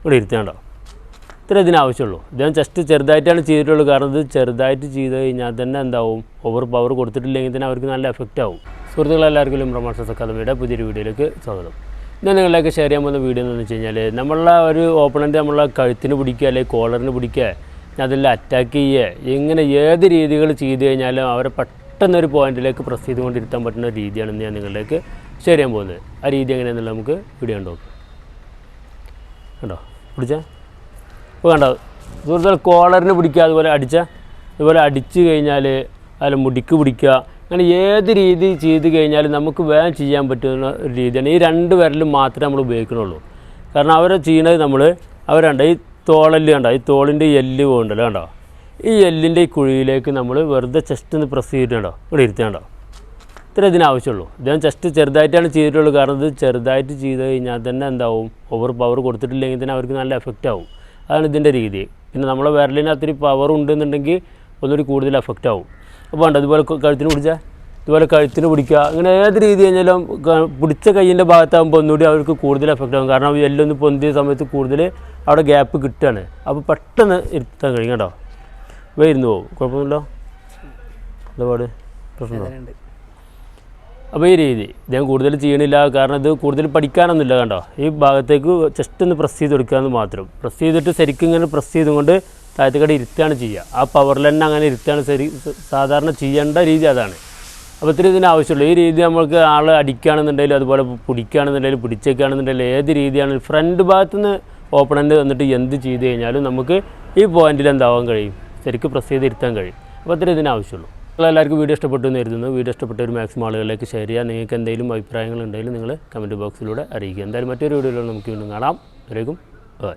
ഇവിടെ ഇരുത്തേണ്ടോ ഇത്ര ഇതിനാവശ്യമുള്ളൂ ഇദ്ദേഹം ജസ്റ്റ് ചെറുതായിട്ടാണ് ചെയ്തിട്ടുള്ളൂ കാരണം ഇത് ചെറുതായിട്ട് ചെയ്ത് കഴിഞ്ഞാൽ തന്നെ എന്താവും? ഓവർ പവർ കൊടുത്തിട്ടില്ലെങ്കിൽ തന്നെ അവർക്ക് നല്ല എഫക്റ്റ് ആവും. സുഹൃത്തുക്കളെല്ലാവർക്കും പ്രൊമോഷൻസ് അക്കാദമിയുടെ പുതിയൊരു വീഡിയോയിലേക്ക് സ്വാഗതം. ഞാൻ നിങ്ങളിലേക്ക് ഷെയർ ചെയ്യാൻ പോകുന്ന വീഡിയോ എന്ന് വെച്ച് കഴിഞ്ഞാൽ നമ്മളെ ഒരു ഓപ്പണന്റ് നമ്മളെ കഴുത്തിന് പിടിക്കുക അല്ലെങ്കിൽ കോളറിന് പിടിക്കുക അതെല്ലാം അറ്റാക്ക് ചെയ്യുക ഇങ്ങനെ ഏത് രീതികൾ ചെയ്ത് കഴിഞ്ഞാലും അവരെ പെട്ടെന്നൊരു പോയിന്റിലേക്ക് പ്രസ് ചെയ്തുകൊണ്ടിരുത്താൻ പറ്റുന്ന രീതിയാണെന്ന് രീതിയാണ് ഞാൻ നിങ്ങളിലേക്ക് ഷെയർ ചെയ്യാൻ പോകുന്നത്. ആ രീതി എങ്ങനെയാണെന്നുള്ള നമുക്ക് വീഡിയോ കണ്ടു നോക്കാം. കണ്ടോ? പിടിച്ചാൽ ഇപ്പോൾ കണ്ടോ? സുഹൃത്തുക്കൾ കോളറിന് പിടിക്കുക അതുപോലെ അടിച്ച അതുപോലെ അടിച്ച് കഴിഞ്ഞാൽ അതിൽ മുടിക്ക് പിടിക്കുക. അങ്ങനെ ഏത് രീതി ചെയ്ത് കഴിഞ്ഞാലും നമുക്ക് വേഗം ചെയ്യാൻ പറ്റുന്ന ഒരു രീതിയാണ്. ഈ രണ്ട് വിരലും മാത്രമേ നമ്മൾ ഉപയോഗിക്കണുള്ളൂ. കാരണം അവരെ ചെയ്യണത് നമ്മൾ അവരുണ്ട് ഈ തോളൽ കണ്ടോ? ഈ തോളിന്റെ എല്ല് പോകണ്ടല്ലോ കണ്ടോ? ഈ എല്ലിന്റെ ഈ കുഴിയിലേക്ക് നമ്മൾ വെറുതെ ചെസ്റ്റ് ഒന്ന് പ്രസ് ചെയ്തിട്ടുണ്ടോ ഇവിടെ ഇരുത്തേണ്ടോ ഇത്ര ഇതിനാവശ്യമുള്ളൂ. ഇദ്ദേഹം ജസ്റ്റ് ചെറുതായിട്ടാണ് ചെയ്തിട്ടുള്ളൂ. കാരണം ഇത് ചെറുതായിട്ട് ചെയ്ത് കഴിഞ്ഞാൽ തന്നെ എന്താവും? ഓവർ പവർ കൊടുത്തിട്ടില്ലെങ്കിൽ തന്നെ അവർക്ക് നല്ല എഫക്റ്റ് ആവും. അതാണ് ഇതിന്റെ രീതി. പിന്നെ നമ്മളെ വിരലിന് അത്തിരി പവർ ഉണ്ടെന്നുണ്ടെങ്കിൽ ഒന്നുകൂടി കൂടുതൽ എഫക്റ്റ് ആവും. അപ്പോൾ ഉണ്ട് അതുപോലെ ക- കഴുത്തിന് പിടിച്ചാൽ ഇതുപോലെ കഴുത്തിന് പിടിക്കുക. അങ്ങനെ ഏത് രീതി കഴിഞ്ഞാലും പിടിച്ച കയ്യിന്റെ ഭാഗത്താകുമ്പോൾ ഒന്നുകൂടി അവർക്ക് കൂടുതൽ എഫക്റ്റ് ആകും കാരണം എല്ലൊന്ന് പൊന്തിയ സമയത്ത് കൂടുതൽ അവിടെ ഗ്യാപ്പ് കിട്ടുകയാണ്. അപ്പോൾ പെട്ടെന്ന് ഇരുത്താൻ കഴിയും കേട്ടോ വരുന്നു പോകും കുഴപ്പമൊന്നുമില്ലോ? ഒരുപാട് പ്രശ്നമുണ്ടോ? അപ്പോൾ ഈ രീതി. ഞാൻ കൂടുതൽ ചെയ്യണില്ല. കാരണം ഇത് കൂടുതൽ പഠിക്കാനൊന്നുമില്ല കണ്ടോ? ഈ ഭാഗത്തേക്ക് ജസ്റ്റ് ഒന്ന് പ്രസ് ചെയ്ത് കൊടുക്കാമെന്ന് മാത്രം. പ്രസ് ചെയ്തിട്ട് ശരിക്കും ഇങ്ങനെ പ്രസ് ചെയ്തുകൊണ്ട് താഴത്തേക്കടെ ഇരുത്താണ് ചെയ്യുക. ആ പവറിൽ തന്നെ അങ്ങനെ ഇരുത്താണ് ശരി സാധാരണ ചെയ്യേണ്ട രീതി അതാണ്. അപ്പോൾ ഇത്തിരി ഇതിന് ആവശ്യമുള്ളൂ. ഈ രീതി നമ്മൾക്ക് ആൾ അടിക്കുകയാണെന്നുണ്ടെങ്കിലും അതുപോലെ പിടിക്കുകയാണെന്നുണ്ടെങ്കിലും പിടിച്ചേക്കുകയാണെന്നുണ്ടെങ്കിലും ഏത് രീതിയാണ് ഫ്രണ്ട് ഭാഗത്തുനിന്ന് ഓപ്പണന്റ് വന്നിട്ട് എന്ത് ചെയ്ത് കഴിഞ്ഞാലും നമുക്ക് ഈ പോയിന്റിൽ എന്താവാൻ കഴിയും. ശരിക്കും പ്രസ് ചെയ്ത് ഇരുത്താൻ കഴിയും. അപ്പോൾ ഇത്തിരി ഇതിന് ആവശ്യമുള്ളൂ. എല്ലാവർക്കും വീഡിയോ ഇഷ്ടപ്പെട്ടു എന്ന് കരുതുന്നു. വീഡിയോ ഇഷ്ടപ്പെട്ട ഒരു മാക്സിമം ആളുകളിലേക്ക് ഷെയർ ചെയ്യുക. നിങ്ങൾക്ക് എന്തെങ്കിലും അഭിപ്രായങ്ങൾ ഉണ്ടെങ്കിൽ നിങ്ങൾ കമന്റ് ബോക്സിലൂടെ അറിയിക്കുക. എന്തായാലും മറ്റൊരു വീഡിയോയിലൂടെ നമുക്ക് വീണ്ടും കാണാം. അതിലേക്കും ബൈ